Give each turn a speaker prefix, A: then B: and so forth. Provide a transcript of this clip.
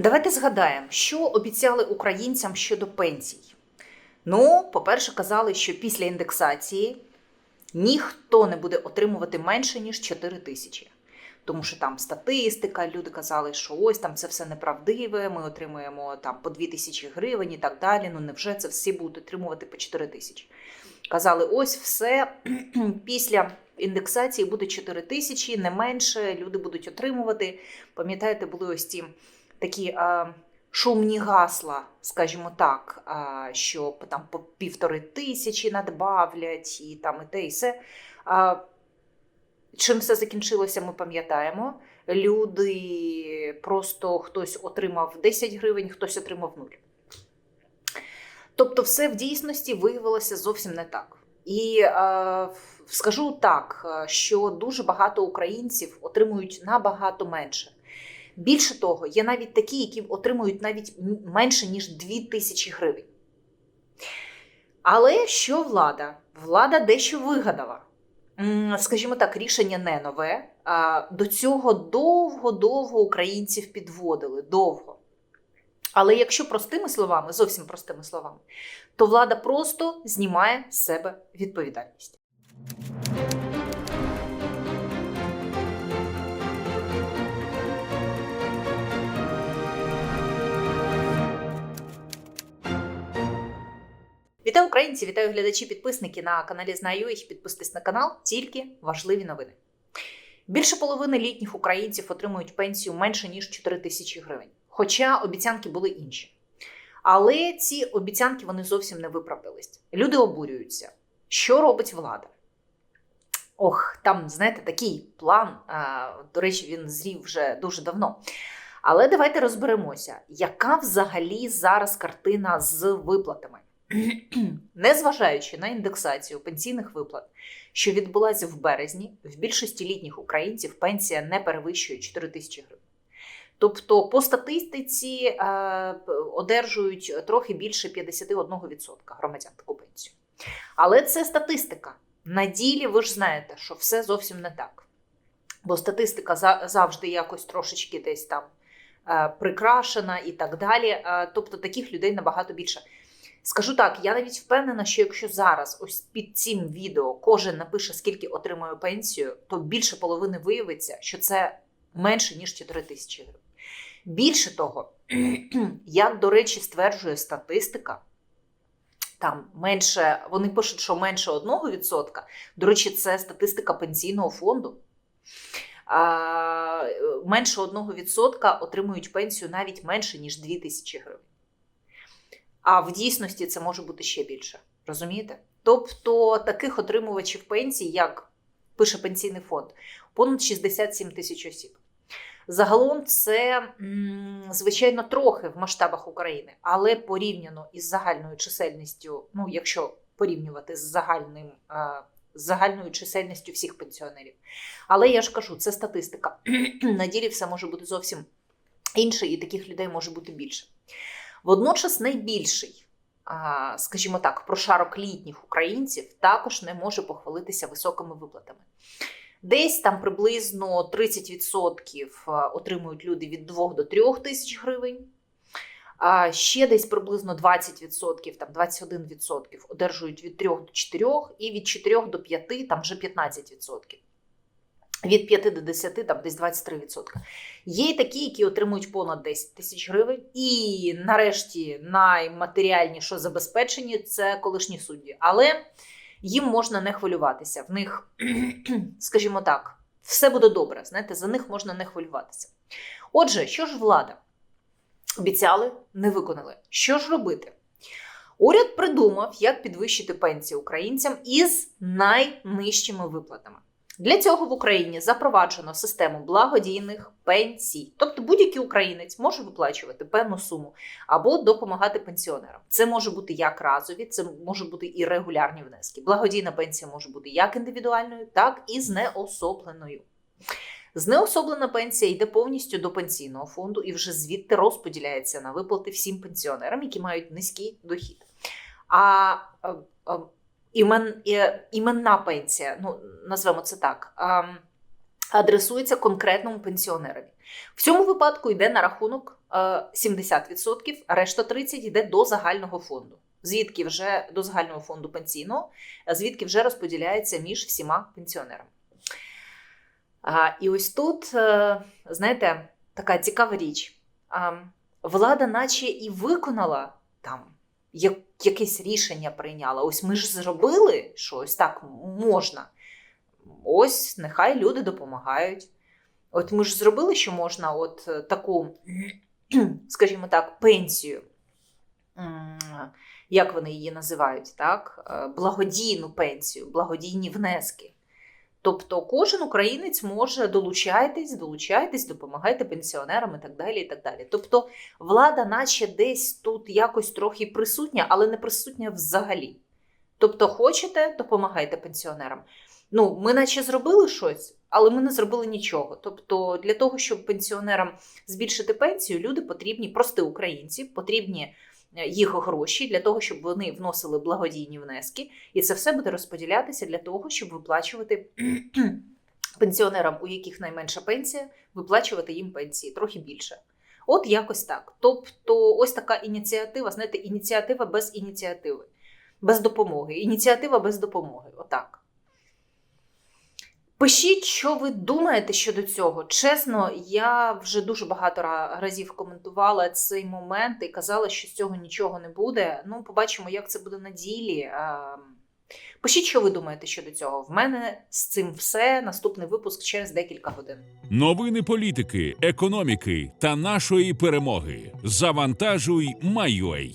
A: Давайте згадаємо, що обіцяли українцям щодо пенсій. Ну, по-перше, казали, що після індексації ніхто не буде отримувати менше, ніж 4 тисячі. Тому що там статистика, люди казали, що ось там це все неправдиве, ми отримуємо там по 2 тисячі гривень і так далі. Ну невже це всі будуть отримувати по 4 тисячі? Казали, ось все після індексації буде 4 тисячі, не менше, люди будуть отримувати. Пам'ятаєте, були ось ці такі шумні гасла, скажімо так, що там по півтори тисячі надбавлять, і там і те, і все. Чим все закінчилося, ми пам'ятаємо. Люди просто хтось отримав 10 гривень, хтось отримав 0. Тобто, все в дійсності виявилося зовсім не так. І е, скажу так, що дуже багато українців отримують набагато менше. Більше того, є навіть такі, які отримують навіть менше, ніж 2 тисячі гривень. Але що влада? Влада дещо вигадала. Скажімо так, рішення не нове. До цього довго-довго українців підводили. Довго. Але якщо простими словами, зовсім простими словами, то влада просто знімає з себе відповідальність. Вітаю українці, вітаю глядачі, підписники на каналі Знаю їх. Підписуйтесь на канал, тільки важливі новини. Більше половини літніх українців отримують пенсію менше ніж 4 тисячі гривень. Хоча обіцянки були інші. Але ці обіцянки вони зовсім не виправдались. Люди обурюються. Що робить влада? Ох, там, знаєте, такий план. а, До речі, він зрів вже дуже давно. Але давайте розберемося, яка взагалі зараз картина з виплатами. Незважаючи на індексацію пенсійних виплат, що відбулася в березні, в більшості літніх українців пенсія не перевищує 4 тисячі гривень. Тобто, по статистиці е, одержують трохи більше 51% громадян таку пенсію. Але це статистика. На ділі ви ж знаєте, що все зовсім не так. Бо статистика за- завжди якось трошечки десь там е, прикрашена і так далі. Е, Тобто таких людей набагато більше. Скажу так, я навіть впевнена, що якщо зараз ось під цим відео кожен напише, скільки отримує пенсію, то більше половини виявиться, що це менше ніж 4 тисячі гривень. Більше того, як до речі, стверджує статистика, там менше, вони пишуть, що менше 1%. До речі, це статистика пенсійного фонду. А, менше 1% отримують пенсію навіть менше, ніж 2 тисячі гривень. А в дійсності це може бути ще більше. Розумієте? Тобто таких отримувачів пенсій, як пише пенсійний фонд, понад 67 тисяч осіб. Загалом це, звичайно, трохи в масштабах України, але порівняно із загальною чисельністю, ну, якщо порівнювати з загальним. е, з загальною чисельністю всіх пенсіонерів. Але я ж кажу, це статистика. На ділі все може бути зовсім інше, і таких людей може бути більше. Водночас найбільший, скажімо так, прошарок літніх українців також не може похвалитися високими виплатами. Десь там приблизно 30% отримують люди від 2 до 3 тисяч гривень. А ще десь приблизно 20%, там 21% одержують від 3 до 4 і від 4 до 5 там вже 15%. Від 5 до 10 там десь 23%. Є й такі, які отримують понад 10 тисяч гривень. І нарешті найматеріальніше забезпечені це колишні судді. Але їм можна не хвилюватися. В них, скажімо так, все буде добре. Знаєте, за них можна не хвилюватися. Отже, що ж влада? Обіцяли, не виконали. Що ж робити? Уряд придумав, як підвищити пенсії українцям із найнижчими виплатами. Для цього в Україні запроваджено систему благодійних пенсій. Тобто будь-який українець може виплачувати певну суму або допомагати пенсіонерам. Це може бути як разові, це може бути і регулярні внески. Благодійна пенсія може бути як індивідуальною, так і знеособленою. Знеособлена пенсія йде повністю до пенсійного фонду і вже звідти розподіляється на виплати всім пенсіонерам, які мають низький дохід. А, а імен, іменна пенсія, ну назвемо це так, адресується конкретному пенсіонерові. В цьому випадку йде на рахунок е, 70%, а решта 30% йде до загального фонду. Звідки вже до загального фонду пенсійного, звідки вже розподіляється між всіма пенсіонерами. А, і ось тут, е, знаєте, така цікава річ. А, влада, наче і виконала там якесь рішення прийняла. Ось ми ж зробили щось так можна. Ось нехай люди допомагають. От ми ж зробили, що можна от е, таку, скажімо так, пенсію, як вони її називають, так? е, благодійну пенсію, благодійні внески. Тобто кожен українець може долучайтесь, долучайтесь, допомагайте пенсіонерам і так далі. і так далі. Тобто влада, наче десь тут якось трохи присутня, але не присутня взагалі. Тобто, хочете, допомагайте пенсіонерам. Ну, ми наче зробили щось, але ми не зробили нічого. Тобто, для того, щоб пенсіонерам збільшити пенсію, люди потрібні, прості українці, потрібні їх гроші для того, щоб вони вносили благодійні внески, і це все буде розподілятися для того, щоб виплачувати пенсіонерам, у яких найменша пенсія, виплачувати їм пенсії трохи більше. От якось так. Тобто, ось така ініціатива, знаєте, ініціатива без ініціативи, без допомоги. Ініціатива без допомоги. Отак. Пишіть, що ви думаєте щодо цього. Чесно, я вже дуже багато разів коментувала цей момент і казала, що з цього нічого не буде. Ну, побачимо, як це буде на ділі. Ем, Пишіть, що ви думаєте щодо цього. В мене з цим все. Наступний випуск через декілька годин.
B: Новини політики, економіки та нашої перемоги. Завантажуй, Майой.